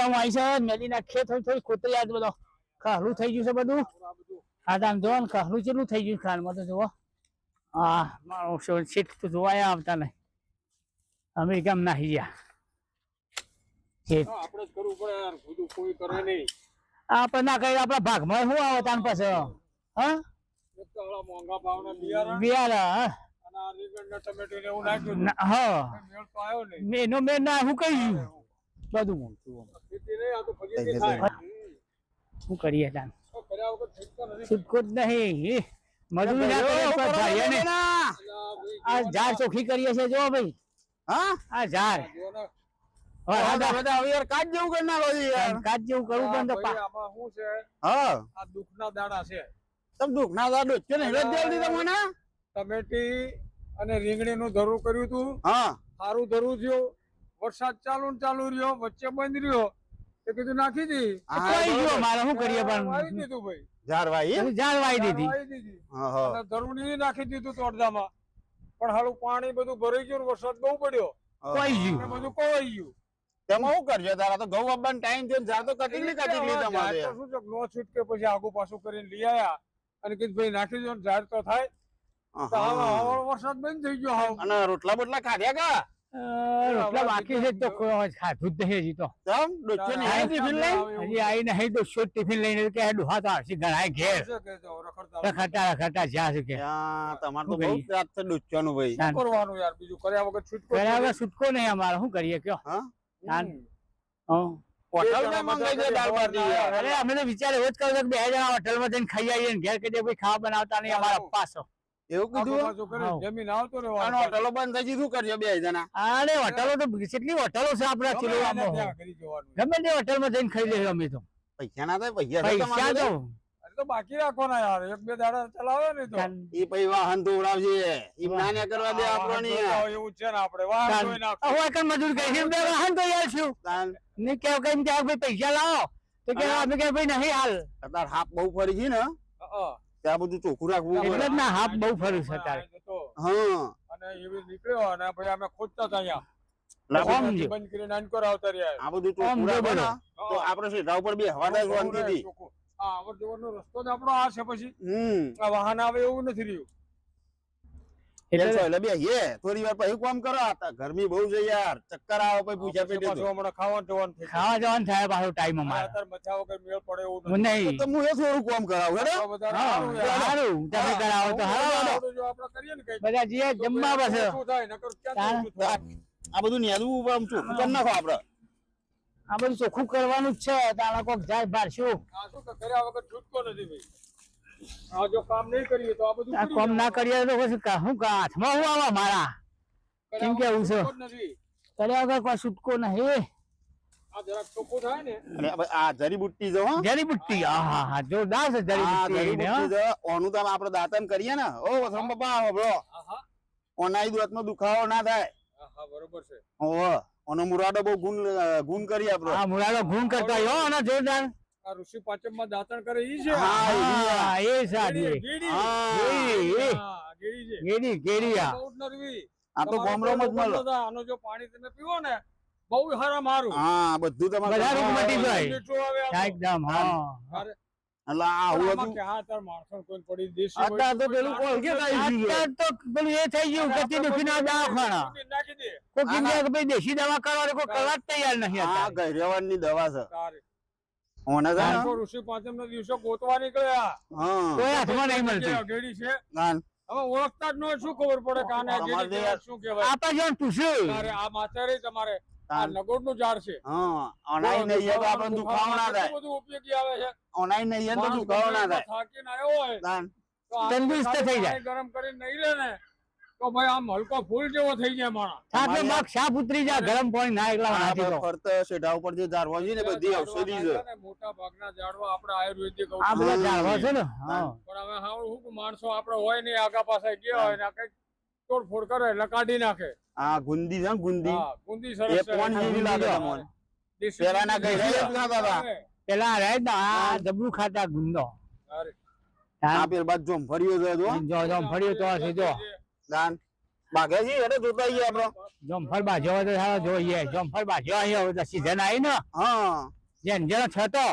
આવી છે. મેલી નાખીએ થોડી થોડી ખોતરી આજ બધો. કહલું થઈ ગયું છે બધું. હા તામ જો ને કહલું કેટલું થઈ ગયું ખાનમાં તો જુઓ. હા મારો સીટ તો જોવાયા આવતા નહીં અમેરિકામાં નાહી ગયા. આપણે કરવું પડે યાર. બધું કોઈ કરે નહીં. આપણે ના કરી આપણા ભાગમાં શું આવે તાન પાસે હા? મોંઘા ભાવના બિયારણ. હા. મેનો મેં ના કહ્યું બધું. મોંઘું. શું કરીએ દાન છૂટકો જ નહીં. મજૂરી ના કરીએ પણ ભાઈએ ને. આ ઝાડ ચોખ્ખી કરીએ છે જો ભાઈ. હા? આ ઝાડ. જો ને, હવે આ બધા બધા હવે યાર કાચ જેવું કરી નાખો યાર. કાચ જેવું કરવું પણ તો ભાઈ પા- આમાં શું છે? હા. આ દુઃખના દાડા છે. તમ દુઃખ ના દાડો છે ને એટલે જ દેવ તમને ટમેટી અને રીંગણીનું ધરું કર્યું તું. હા. સારું ધરું થયું. વરસાદ ચાલુ ચાલુ રહ્યો વચ્ચે બંધ રહ્યો. તે કીધું નાખી દી. કોઈ ગયો મારે શું કરીએ પણ? પણ દીધું ભાઈ. ઝાડ વાઈ એમ? ઝાડ વાઈ દીધી. અને નાખી દીધું તો અડધામાં. પણ હાલું પાણી બધું ભરાઈ ગયું ને વરસાદ બહુ પડ્યો. કોઈ ગયું? બધું કોઈ ગયું. તેમાં શું કરજો? તારા તો ઘઉં આપવાનો ટાઈમ થયો ઝાડ તો કટીલી કટીલી હવે તમારે. ઝાડ શું છે? કે નો છૂટકે પછી આગુ પાછું કરીને લઈ આયા. અને કીધું ભાઈ નાખી દો ઝાડ તો થાય. વરસાદ બંધ થઈ ગયો હાવ. અને રોટલા બોટલા ખાધ્યા કા? રોટલા બાકી છે તો ખાધું જ નહીં હજી તો. તમ ડોચ્યો ને હા, ટિફિન હજી લઈને કે ડોહા તો આવશે ઘણા ઘેર. છે કે જો રખડતા રખડતા રખડતા જ્યાં છે કે. તમારે તો બહુ ત્રાસ છે ડોચ્યાનું ભાઈ. તાન. કરવાનું યાર? બીજું કર્યા વગર છૂટકો કર્યા વગર છૂટકો નહીં અમારે. શું કરીએ કયો? હા. હોટલમાં અમે તો વિચાર એવો જ કર્યો બે જણા હોટલમાં જઈને ખાઈ આવીએ ઘેર કે ભાઈ ખાવા બનાવતા નહીં અમારા પાસો એવું આગુ કીધું? પાછું કરીને હાવ. જમીન આવતો અને હોટલો બંધ થઈ શું કરજો બે જણા? અરે હોટલો તો કેટલી હોટલો છે આપણા ગમે એને ચિલોડામાં? ત્યાં કરી જવાનું. ગમે તે હોટલમાં જઈને ખાઈ લઈએ અમે તો. પૈસા ના થાય પૈસા પૈસા તો અરે તો બાકી રાખવાના યાર એક બે દાડા ચલાવે ને તો. એ પૈ વાહન દોડાવશે ઈ ના કરવા દે આ આપણો વાહન નહીં ધોતા યાર. હોય એવું છે ને આપણે. વાહન. હવે મજૂર કહી બે વાહન તો યાર છું. ને કેવ કઈ કે ભાઈ પૈસા લાવો. તો કે અમે કે ભાઈ નહીં હાલ. હાફ બહુ ફરી છે ને. હા. ત્યાં બધું ચોખ્ખું રાખવું એટલે જ ના હાફ બહુ ફરું છે તારે હા અને એવી નીકળ્યો અને પછી અમે ખોદતા હતા અહીંયા બંધ કરીને નાનકોર આવતા રહ્યા આ બધું ચોખ્ખું રાખો ને તો આપણે સીધા ઉપર બે હવાદાર આવર જવરનો રસ્તો જ આપણો આ છે પછી આ વાહન આવે એવું નથી રહ્યું એટલે એટલે એટલે બે હે થોડી વાર પછી કામ કરો આ ગરમી બહુ છે યાર. ચક્કર આવે પછી પૂછ્યા પેટે પાછું તો. હમણાં જવાનું થઈ ખાવા જવાનું થાય પાછો ટાઈમ જાય. અત્યારે મજા વગર મેળ પડે એવું નહીં. તો હું એ થોડું કામ કરાવું હેડો. આ બધા હા સારું તમે કરાવો તો હાલો આપણે કરીએ ને કંઈક, બધા જઈએ જમવા બસ. ઓછું થાય, નકર ક્યાં તાર. ઓછું થાય? આ બધું નેદવું આમ ચોખ્ખું કરી નાખો આ બધું ચોખ્ખું કરવાનું જ છે. તારા કોક જાય બારશું આ શું કર્યા વગર છૂટકો નથી ભાઈ. આ જો કામ નહીં કરીએ તો આ બધું આ કામ ના કરીએ તો પછી હું કા હાથમાં હું આવા મારા? કેમ કે આવું છે? કર્યા વગર કોઈ છૂટકો નહીં ને. દાંતન કરીએ ઓ વસરામ બાપા હોભળો હા હા ઓનાઈ દુખાવો ના થાય. હા, હા બરોબર છે. ઓનો મુરાદો બહુ ગુણ ગુણ કરી હા મુરાદો ઘૂમ કરતા હો અને જોરદાર. આ ઋષિ પાંચમમાં દાંતણ કરે ઈ છે. હા, એ સાડી ગેડી, હા. ગેડી, છે. ગેડી ગેડીયા બહુ નરવી. આ તો ગોમડોમાં જ મળે. જો પાણી તમે પીવો ને બહુ હારા મારું. હા બધું તમારે બધા રોગ મટી જાય. એકદમ હા. અરે, આ આવું હતું. કે હા, તાર માણસોને કોઈને પડી દેશી હોય તો પેલું નાખી કોલગેટ દે. ગયું. અત્યારે તો પેલું એ થઈ ગયું કચ્છી દુખી ના દવાખાના. નાખી કોઈ કે ભાઈ દેશી દવા કરવા તૈયાર નહીં દવા છે. ઓને ને? ઋષિ પાંચમ ના દિવસો ગોતવા નીકળ્યા હા. કોઈ હાથમાં નહીં મળતી. કે છે. હવે ઓળખતા જ ન શું ખબર પડે કે આને આ અમારે ગેડી જે કહેવાય, શું કહેવાય? આપણે જો પૂછ્યું તારે આ માથારે તમારે આ. નગોડનું ઝાડ છે. હા ઓનાઈ નહીં તો આપણને દુખાવો ના થાય. બધું ઉપયોગી આવે છે? ઓનાઈ નહીં તો દુખાવો ના થાય. થાકીને આવ્યો હોય તંદુરસ્ત થઈ જાય. ગરમ કરીને નહીં લે ને તો ભાઈ આમ હલકો ફૂલ જેવો થઈ જાય માણસ. સાથે મગ સાપ ઉતરી જાય ગરમ પાણી ના એકલા નાખી દો. ફરતે શેઢા ઉપર જે ઝાડવા છે ને બધી ઔષધી છે. મોટા ભાગના ઝાડવા આપણા આયુર્વેદિક આ બધા ઝાડવા છે ને હા. પણ હવે હાવ હું માણસો આપણે હોય ને આગા પાસે ગયા હોય ને કઈ તોડફોડ કરે એટલે કાઢી નાખે. આ ગુંદી છે ગુંદી. હા ગુંદી એ સરસ એ પોન જેવી લાગે તમને. પેલાના ગુંદી. ગઈ છે. જ પેલા રહે ને આ જબરું ખાતા ગુંદો. અરે, આ પેલ બાદ જોમ ફર્યો જો. જો ફર્યું તો હશે જો. ગાન બાઘેજી એટલે જોતા આવીએ આપણે. જમફળ બાજુ હોય તો સારો જોઈએ. જમફળ બાજુ આવી હવે તો સીઝન આવી ને. હા. જેન જેનો છતો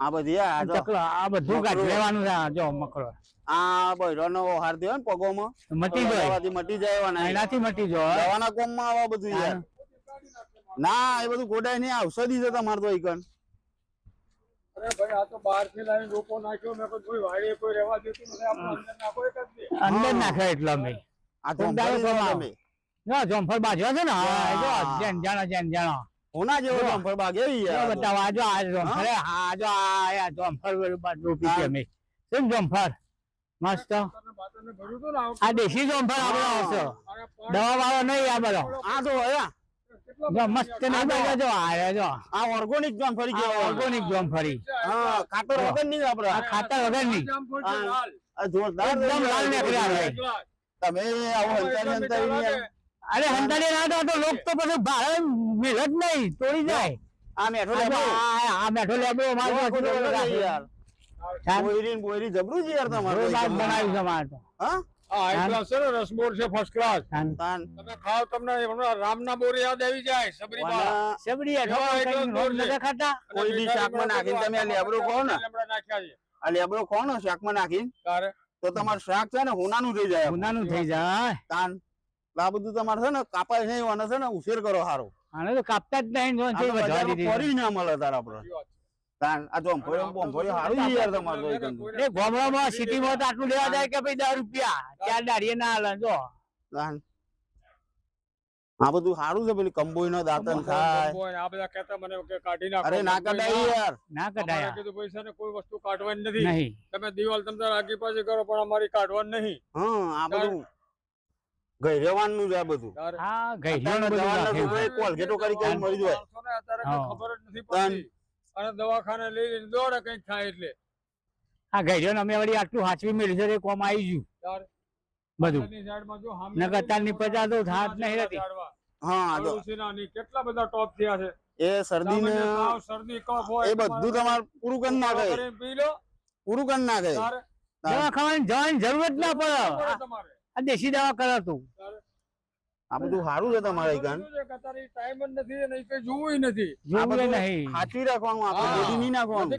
આ બધી આ જો. ચકલો આ બધું કાઢ લેવાનું છે આ જો મકરો. આ બૈરોનો ઓહાર દેવો ને પગોમાં. મટી જાય. મટી જાય એવા એનાથી મટી જાય. દવાના કોમમાં આવા બધું યાર. ના એ બધું ગોડાય નહીં ઔષધિ છે તમારે તો ઈકન અરે ભાઈ આ તો બહારથી લાવીને રોપો નાખ્યો મેં કીધું કોઈ વાડીએ કોઈ રહેવા દેતું નથી આપણે અંદર નાખો એક જ દે. અંદર હા. નાખે એટલે અમે. જમફળ બાજુ છે ને? હા એ જો હા. જેન જાણો જેન જાણો. હોના જેવો જો. જોંફળ બાગ એવી જો યાર. આ બતાવો આ જો આ જમફળ હા જો આ આ બાજુ રોપી છે અમે. શું જમફળ મસ્ત. આ દેશી જમફળ આવશે દવા વાળો નહીં આ બધો. આ તો કેટલો જો મસ્ત નહીં જો. આ જો આ ઓર્ગોનિક જોંફળી ફરી કહેવાય. ઓર્ગોનિક જમફળી હા ખાતર વગર નહીં વાપરો આ ખાતર વગર જામફળ છે, હા. લાલ. આ જોરદાર એકદમ લાલ નીકળ્યા હવે. તમે આવો અરે હંતાડી ના તો- તો લોક તો પછી ભાડે મિલ જ નહીં તોડી જાય. આ મેઠો લેબો. આ- આ લેબો મારો યાર. બોયરી ને બોયરી જબરું છે યાર તમારે બનાવ્યું છે હા? આ છે ને ફર્સ્ટ ક્લાસ તમે ખાઓ તમને રામના બોર યાદ આવી જાય સબરી બા. વાના સેબડી હેઠો એવા કંઈ એકલો રોજ છે. નતા ખાતા? કોઈ બી શાકમાં નાખીને તમે આ લેબડો ને. છે. આ ને શાકમાં નાખીને. તો તમારું શાક છે ને હુનાનું થઈ જાય. હુનાનું થઈ જાય. તાન. આ બધું તમારે છે ને કાપાય છે ને ઉછેર કરો સારો આને તો કાપતા જ નહીં છે ફરી ના મળે તારા છે. તાન આ જોંફળીઓ બોંફળીઓ યાર તમારે એ ગામડામાં સિટીમાં તો આટલું લેવા જાય કે ભાઈ દસ રૂપિયા ચાર દાડીએ ના હાલે જો આ બધું સારું છે પેલી કંબોઈ નો દાંતન થાય આ બધા કહેતા મને કે કાઢી નાખો અરે ના કઢાઈ યાર ના અમારે કીધું પૈસા ને કોઈ વસ્તુ કાઢવાની નથી તમે દિવાલ તમ આગી પાછી કરો પણ અમારી કાઢવાની નહીં હા આ બધું ગઈરેવાનું છે આ બધું. છોકરાએ કોલગેટો કરી મરી જાય હા. ખબર જ નથી પડતી અને દવાખાને લઈ લઈને દોડે કઈ થાય એટલે. આ ગઈઢિયાનું અમે વળી આટલું હાચવી મેળ્યું છે કોમ આવી ગયું. બધું. નકર અત્યારની પચાસ તો થાત નહીં રહેતી. હા આ કેટલા બધા ટોપ થયા છે. એ શરદી ને શરદી કફ હોય એ બધું તમારે પૂરું કરી નાખે. પી લો. પૂરું કરી નાખે. દવા ખાવાની જવાની જરૂર જ ના પડે. આ- તમારે. આ દેશી દવા કરે તું તારે આ બધું સારું છે તમારે ઈકન છે કે ટાઈમ જ નથી જોવું નથી. જોવું નહીં. સાચવી રાખવાનું આપણે હા. નહીં નાખવાનું.